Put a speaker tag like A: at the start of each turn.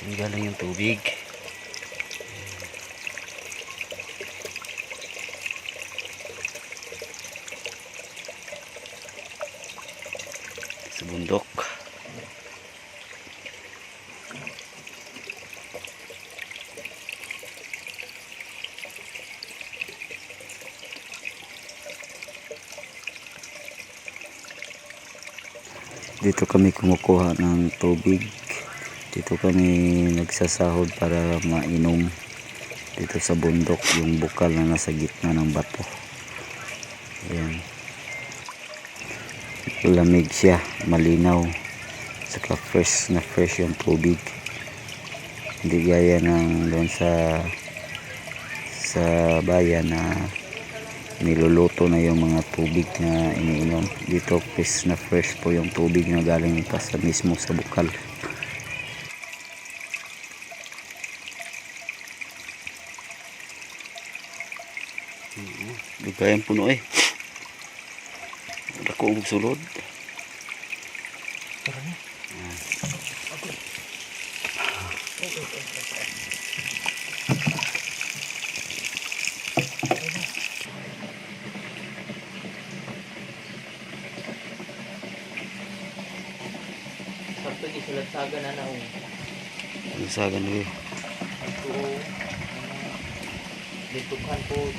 A: Ang galing yung tubig. Sa bundok. Dito kami kumukuha ng tubig. Dito kami nagsasahod para mainom. Dito sa bundok, yung bukal na nasa gitna ng bato. Ayan. Lamig siya, malinaw. Saka fresh na fresh yung tubig. Hindi gaya ng doon sa sa bayan na niluluto na yung mga tubig na iniinom. Dito fresh na fresh po yung tubig na galing pa sa mismo sa bukal. Bigayang puno eh. Wala ko ang sulod.
B: Sakto di sulat saga na naong.
A: Ang sagan ko
B: dito kan po.